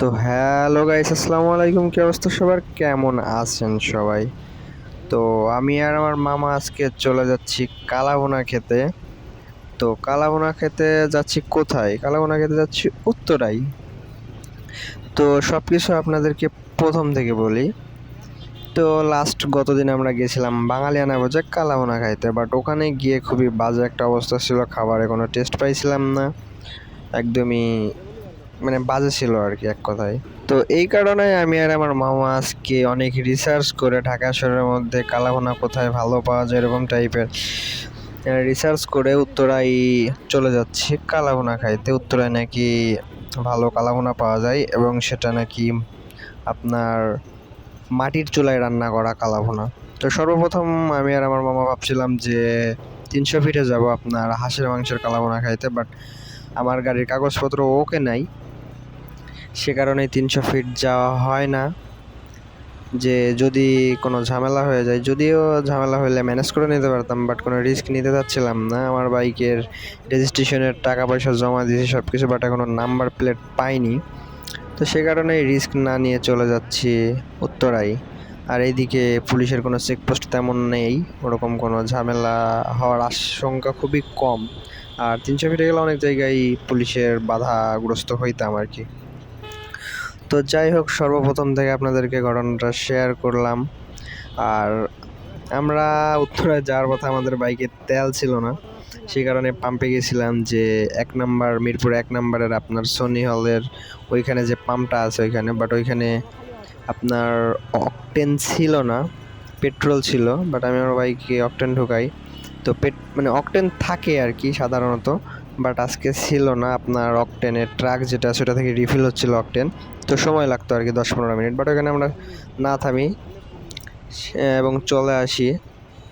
তো hello guys, আসসালামু আলাইকুম। কি অবস্থা সবার? কেমন আছেন সবাই? তো আমি আর আমার মামা আজকে চলে যাচ্ছি কালাবোনা খেতে। তো কালাবোনা খেতে যাচ্ছি কোথায়? কালাবোনা খেতে যাচ্ছি উত্তরাই। তো সব কিছু আপনাদেরকে প্রথম থেকে বলি। তো লাস্ট গতদিন আমরা গেছিলাম বাঙালিয়ানা বাজার কালাবোনা খাইতে বাট ওখানে গিয়ে খুবই বাজে একটা অবস্থা ছিল, খাবারে কোনো টেস্ট পাইছিলাম না। একদমই মানে বাজে ছিল আর কি এক কথায়। তো এই কারণে আমি আর আমার মামা আজকে অনেক রিসার্চ করে ঢাকা শহরের মধ্যে কালাভোনা কোথায় ভালো পাওয়া যায় এরকম টাইপের রিসার্চ করে উত্তরায় চলে যাচ্ছি কালাভোনা খাইতে। উত্তরায় নাকি ভালো কালাভোনা পাওয়া যায় এবং সেটা নাকি আপনার মাটির চুলায় রান্না করা কালাভোনা। তো সর্বপ্রথম আমি আর আমার মামা ভাবছিলাম যে তিনশো ফিটে যাব আপনার হাঁসের মাংসের কালাভোনা খাইতে বাট আমার গাড়ির কাগজপত্র ওকে নাই। সে কারণে তিনশো ফিট যাওয়া হয় না। যে যদি কোনো ঝামেলা হয়ে যায়, যদিও ঝামেলা হলে ম্যানেজ করে নিতে পারতাম বাট কোনো রিস্ক নিতে চাচ্ছিলাম না। আমার বাইকের রেজিস্ট্রেশনের টাকা পয়সা জমা দিয়েছি সব কিছু বাট এখনও নাম্বার প্লেট পাইনি। তো সে কারণে রিস্ক না নিয়ে চলে যাচ্ছি উত্তরাই। আর এইদিকে পুলিশের কোনো চেকপোস্ট তেমন নেই। ওরকম কোনো ঝামেলা হওয়ার আশঙ্কা খুবই কম। আর তিনশো ফিটে গেলে অনেক জায়গায় পুলিশের বাধাগ্রস্ত হইতাম আর কি। তো যাই হোক, সর্বপ্রথম থেকে আপনাদেরকে ঘটনাটা শেয়ার করলাম। আর আমরা উত্তরায় যাওয়ার পথে আমাদের বাইকে তেল ছিল না। সেই কারণে পাম্পে গেছিলাম যে এক নাম্বার মিরপুর এক নাম্বারের আপনার সোনি হলের ওইখানে যে পাম্পটা আছে ওইখানে। বাট ওইখানে আপনার অকটেন ছিল না পেট্রোল ছিল। বাট আমি আমার বাইকে অকটেন ঢুকাই। তো পেট মানে অকটেন থাকে আর কি সাধারণত। বাট আজকে ছিল না আপনার অকটেনের ট্রাক যেটা, সেটা থেকে রিফিল হচ্ছিল অকটেন। তো সময় লাগতো আর কি দশ পনেরো মিনিট বাট ওখানে আমরা না থামি এবং চলে আসি।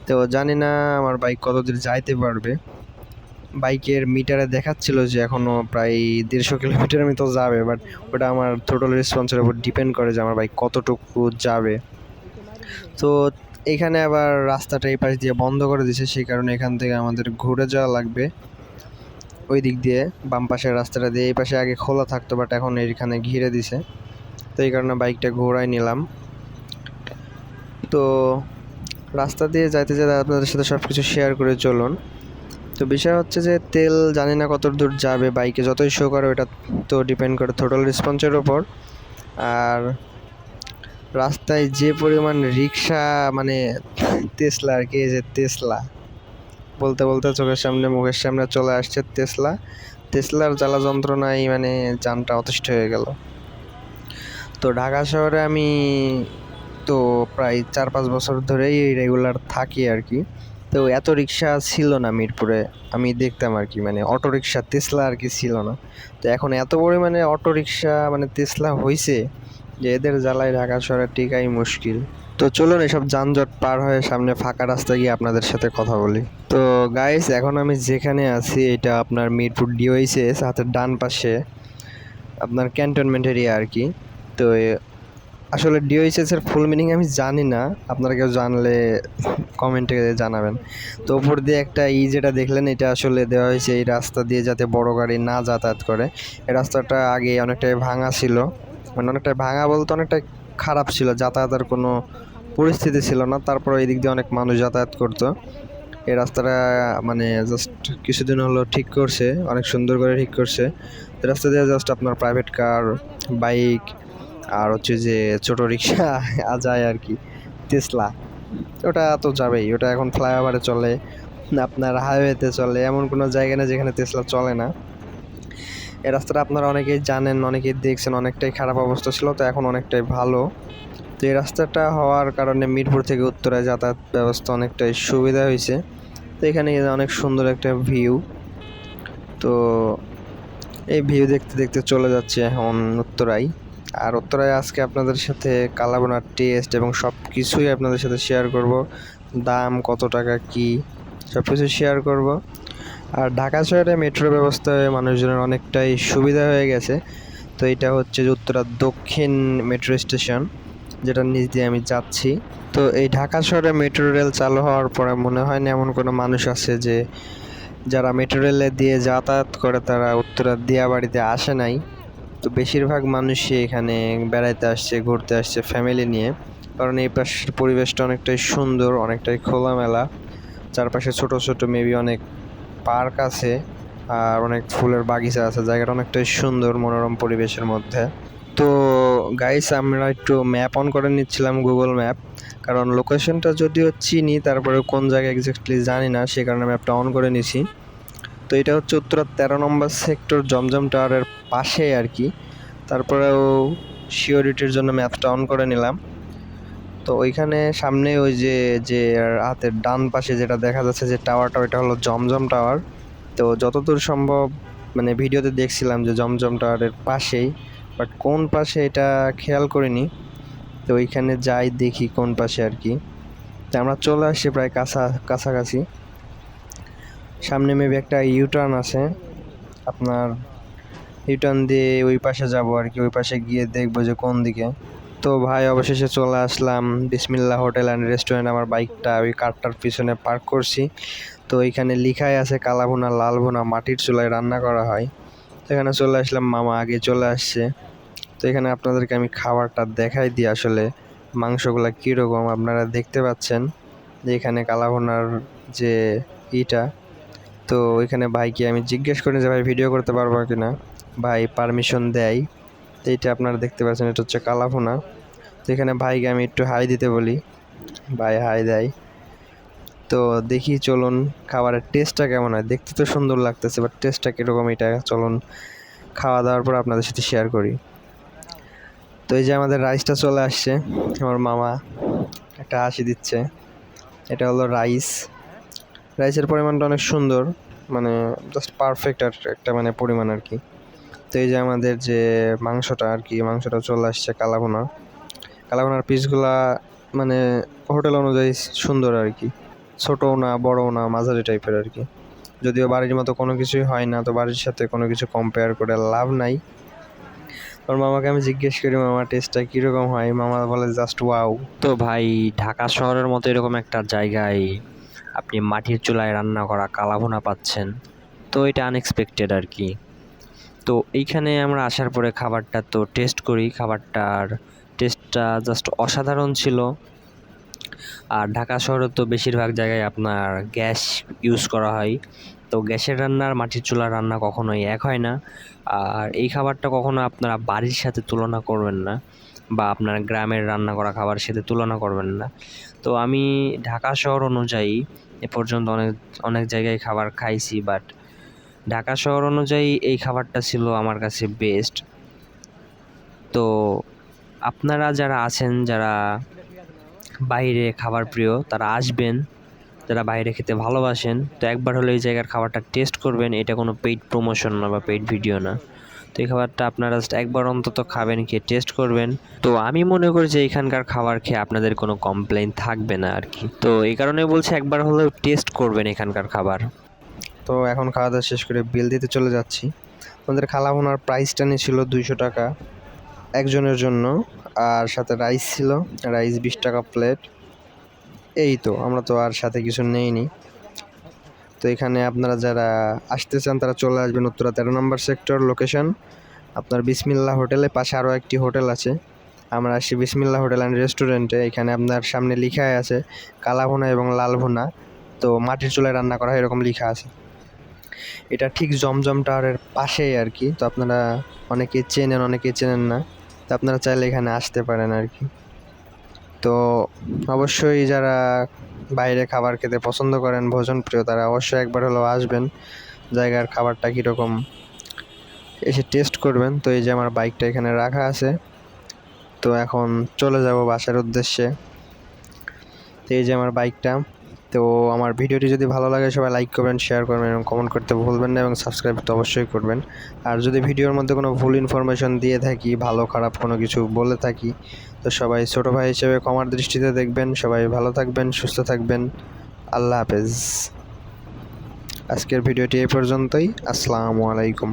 তো জানি না আমার বাইক কত দূর যাইতে পারবে। বাইকের মিটারে দেখাচ্ছিল যে এখনও প্রায় দেড়শো কিলোমিটার মতো যাবে বাট ওটা আমার টোটাল রেসপন্সের উপর ডিপেন্ড করে যে আমার বাইক কতটুকু যাবে। তো এখানে আবার রাস্তাটা এই পাশ দিয়ে বন্ধ করে দিয়েছে সেই কারণে এখান থেকে আমাদের ঘুরে যাওয়া লাগবে। ওই দিক দিয়ে, বাম পাশের রাস্তাটা দিয়ে, এই পাশে আগে খোলা থাকতো বাট এখন এইখানে ঘিরে দিছে। তো এই কারণে বাইকটা ঘোরাই নিলাম। তো রাস্তা দিয়ে যাইতে যেতে আপনাদের সাথে সব কিছু শেয়ার করে চলুন। তো বিষয় হচ্ছে যে, তেল জানি না কত দূর যাবে বাইকে, যতই শো করে ওটা তো ডিপেন্ড করে টোটাল রেসপন্সের ওপর আর রাস্তায় যে পরিমাণ রিক্সা মানে তেসলা আর কি যে তেসলা বলতে বলতে চোখের সামনে, মুখের সামনে চলে আসছে তেসলা। তেসলার জ্বালা যন্ত্রণায় মানে যানটা অতিষ্ঠ হয়ে গেল। তো ঢাকা শহরে আমি তো প্রায় চার পাঁচ বছর ধরেই রেগুলার থাকি আর কি। তো এত রিক্সা ছিল না মিরপুরে, আমি দেখতাম আর কি মানে অটো রিক্সা তেসলা আর কি ছিল না। তো এখন এত পরিমাণে অটো রিক্সা মানে তেসলা হয়েছে যে এদের জ্বালায় ঢাকা শহরে টিকাই মুশকিল। তো চলুন এসব যানজট পার হয়ে সামনে ফাঁকা রাস্তায় গিয়ে আপনাদের সাথে কথা বলি। তো গাইস এখন আমি যেখানে আছি, এটা আপনার মিরপুর ডিওইসিএস হাতের ডান পাশে আপনার ক্যান্টনমেন্ট এরিয়া আর কি। তো আসলে ডিওইসিএস এর ফুল মিনিং আমি জানি না, আপনারা কেউ জানলে কমেন্টে জানাবেন। তো উপর দিয়ে একটা ই যেটা দেখলেন, এটা আসলে দেওয়া হয়েছে এই রাস্তা দিয়ে যাতে বড় গাড়ি না যাতায়াত করে। এই রাস্তাটা আগে অনেকটাই ভাঙা ছিল। মানে অনেকটাই ভাঙা বলতে অনেকটাই খারাপ ছিল, যাতায়াতের কোনো পরিস্থিতি ছিল না, তারপর এই দিক দিয়ে অনেক মানুষ যাতায়াত করতো। এই রাস্তাটা মানে জাস্ট কিছুদিন হলো ঠিক করছে, অনেক সুন্দর করে ঠিক করছে। রাস্তা দিয়ে জাস্ট আপনার প্রাইভেট কার বাইক আর হচ্ছে যে ছোটো রিক্সা যায় আর কি টেসলা ওটা তো যাবেই, ওটা এখন ফ্লাইওভারে চলে, আপনার হাইওয়েতে চলে, এমন কোনো জায়গা নেই যেখানে টেসলা চলে না। এই রাস্তাটা আপনারা অনেকেই জানেন, অনেকেই দেখছেন, অনেকটাই খারাপ অবস্থা ছিল, তো এখন অনেকটাই ভালো। তো এই রাস্তাটা হওয়ার কারণে মিরপুর থেকে উত্তরায় যাতায়াত ব্যবস্থা অনেকটাই সুবিধা হয়েছে। তো এখানে অনেক সুন্দর একটা ভিউ। তো এই ভিউ দেখতে দেখতে চলে যাচ্ছে এখন উত্তরায় আর উত্তরায় আজকে আপনাদের সাথে কালাবোনার টেস্ট এবং সব কিছুই আপনাদের সাথে শেয়ার করব। দাম কত টাকা, কি সব কিছু শেয়ার করব। আর ঢাকা শহরে মেট্রো ব্যবস্থায় মানুষজনের অনেকটাই সুবিধা হয়ে গেছে। তো এটা হচ্ছে যে উত্তরা দক্ষিণ মেট্রো স্টেশন। যেটার নিচ দিয়ে আমি যাচ্ছি। তো এই ঢাকা শহরে মেট্রো রেল চালু হওয়ার পরে মনে হয় না এমন কোনো মানুষ আছে যে, যারা মেট্রো রেলে দিয়ে যাতায়াত করে তারা উত্তরা দিয়াবাড়িতে আসে নাই। তো বেশিরভাগ মানুষই এখানে বেড়াইতে আসছে, ঘুরতে আসছে ফ্যামিলি নিয়ে। কারণ এই পাশের পরিবেশটা অনেকটাই সুন্দর, অনেকটাই খোলামেলা। চারপাশে ছোট ছোট মেবি অনেক পার্ক আছে আর অনেক ফুলের বাগিচা আছে। জায়গাটা অনেকটাই সুন্দর, মনোরম পরিবেশের মধ্যে। তো গাইস আমরা একটু ম্যাপ অন করে নিচ্ছিলাম গুগল ম্যাপ কারণ লোকেশনটা যদিও চিনি তারপরে কোন জায়গায় এক্স্যাক্টলি জানি না, সে কারণে ম্যাপটা অন করে নিছি। তো এটা হচ্ছে উত্তরা তেরো নম্বর সেক্টর জমজম টাওয়ারের পাশে আর কি। তারপরেও সিওরিটির জন্য ম্যাপটা অন করে নিলাম। তো ওইখানে সামনে ওই যে যে হাতের ডান পাশে যেটা দেখা যাচ্ছে যে টাওয়ারটা ওইটা হলো জমজম টাওয়ার তো যতদূর সম্ভব মানে ভিডিওতে দেখছিলাম যে জমজম টাওয়ারের পাশেই বাট কোন পাশে এটা খেয়াল করিনি। তো ওইখানে যাই দেখি কোন পাশে আর কি। তো আমরা চলে আসছি প্রায় কাছা, কাছাকাছি। সামনে মেবি একটা ইউটার্ন আছে। আপনার ইউটার্ন দিয়ে ওই পাশে যাব আর কি। ওই পাশে গিয়ে দেখব যে কোন দিকে। তো ভাই, অবশেষে চলে আসলাম বিসমিল্লা হোটেল অ্যান্ড রেস্টুরেন্ট, আমার বাইকটা, ওই কারটার পিছনে পার্ক করছি। তো এখানে লিখাই আছে কালা ভুনা লাল মাটির চুলায় রান্না করা হয়। তো এখানে চলে আসলাম, মামা আগে চলে আসছে। তো এখানে আপনাদেরকে আমি খাবারটা দেখাই দিই আসলে। মাংসগুলা কীরকম আপনারা দেখতে পাচ্ছেন যে এখানে কালা ভুনার যে ইটা। তো এখানে ভাইকে আমি জিজ্ঞেস করি যে ভাই ভিডিও করতে পারব কি না ভাই পারমিশন দেয়। তো এইটা আপনারা দেখতে পাচ্ছেন, এটা হচ্ছে কালাভুনা। তো এখানে ভাইকে আমি একটু হাই দিতে বলি। ভাই হাই দেয়। তো দেখি চলুন খাবারের টেস্টটা কেমন হয়। দেখতে তো সুন্দর লাগতেছে, বাট টেস্টটা কীরকম এটা চলুন খাওয়া দাওয়ার পর আপনাদের সাথে শেয়ার করি। তো এই যে আমাদের রাইসটা চলে আসছে, আমার মামা একটা হাসি দিচ্ছে। এটা হলো রাইস। রাইসের পরিমাণটা অনেক সুন্দর মানে জাস্ট পারফেক্ট আর একটা মানে পরিমাণ আর কি। তো এই যে আমাদের যে মাংসটা আর কি, মাংসটা চলে আসছে কালাভুনা। কালাভুনার পিসগুলা মানে হোটেল অনুযায়ী সুন্দর আর কি। ছোটও না, বড়ও না, মাঝারি টাইপের আর কি। যদিও বাড়ির মতো কোনো কিছুই হয় না, তো বাড়ির সাথে কোনো কিছু কম্পেয়ার করে লাভ নাই। ওর মামাকে আমি জিজ্ঞেস করি, মামা টেস্টটা কীরকম হয়? মামা বলে জাস্ট ওয়াও তো ভাই, ঢাকা শহরের মতো এরকম একটা জায়গায় আপনি মাটির চুলায় রান্না করা কালাভুনা পাচ্ছেন, তো এটা আনএক্সপেক্টেড আর কি। তো এইখানে আমরা আসার পরে খাবারটা তো টেস্ট করি, খাবারটার টেস্টটা জাস্ট অসাধারণ ছিল। আর ঢাকা শহরে তো বেশিরভাগ জায়গায় আপনার গ্যাস ইউজ করা হয়। তো গ্যাসের রান্না আর মাটির চুলার রান্না কখনোই এক হয় না। আর এই খাবারটা কখনো আপনারা বাড়ির সাথে তুলনা করবেন না বা আপনার গ্রামের রান্না করা খাবার সাথে তুলনা করবেন না। তো আমি ঢাকা শহর অনুযায়ী এ পর্যন্ত অনেক অনেক জায়গায় খাবার খাইছি বাট ঢাকা শহর অনুযায়ী এই খাবারটা ছিল আমার কাছে বেস্ট তো আপনারা যারা আছেন, যারা বাইরে খাবার প্রিয়, তারা আসবেন। যারা বাইরে খেতে ভালোবাসেন, তো একবার হলে এই জায়গার খাবারটা টেস্ট করবেন, এটা কোনো পেইড প্রমোশন না বা পেইড ভিডিও না। তো এই খাবারটা আপনারা জাস্ট একবার অন্তত খাবেন, খেয়ে টেস্ট করবেন। তো আমি মনে করি যে এখানকার খাবার খেয়ে আপনাদের কোনো কমপ্লেন থাকবে না আর কি। তো এই কারণে বলছি একবার হলেও টেস্ট করবেন এখানকার খাবার। তো এখন খাওয়া দাওয়া শেষ করে বিল দিতে চলে যাচ্ছি। আমাদের খালাভুনার প্রাইসটা নিয়েছিল দুইশো টাকা, একজনের জন্য। আর সাথে রাইস ছিল রাইস বিশ টাকা প্লেট এই তো, আমরা তো আর সাথে কিছু নেইনি। তো এখানে আপনারা যারা আসতে চান, তারা চলে আসবেন উত্তরা তেরো নম্বর সেক্টর লোকেশন আপনার বিসমিল্লা হোটেলের পাশে আরও একটি হোটেল আছে। আমরা আসি বিসমিল্লা হোটেল অ্যান্ড রেস্টুরেন্টে। এখানে আপনার সামনে লেখাই আছে কালা ভুনা এবং লাল ভুনা তো মাটির চুলায় রান্না করা হয়, এরকম লিখা আছে। এটা ঠিক জমজম টাওয়ারের পাশেই আর কি। তো আপনারা অনেকে চেনেন অনেকে চেনেন না। তো আপনারা চাইলে এখানে আসতে পারেন আর কি। তো অবশ্যই যারা বাইরে খাবার খেতে পছন্দ করেন ভোজন প্রিয় তারা অবশ্যই একবার হলেও আসবেন। জায়গার খাবারটা কীরকম? এসে টেস্ট করবেন। তো এই যে আমার বাইকটা এখানে রাখা আছে। তো এখন চলে যাব বাসার উদ্দেশ্যে। তো এই যে আমার বাইকটা তো আমার ভিডিওটি যদি ভালো লাগে, সবাই লাইক করবেন শেয়ার করবেন এবং কমেন্ট করতে ভুলবেন না এবং সাবস্ক্রাইব তো অবশ্যই করবেন। আর যদি ভিডিওর মধ্যে কোনো ভুল ইনফরমেশন দিয়ে থাকি, ভালো, খারাপ কোনো কিছু বলে থাকি, তো সবাই ছোটো ভাই হিসেবে কমার দৃষ্টিতে দেখবেন। সবাই ভালো থাকবেন, সুস্থ থাকবেন। আল্লাহ হাফেজ। আজকের ভিডিওটি এ পর্যন্তই। আসসালামু আলাইকুম।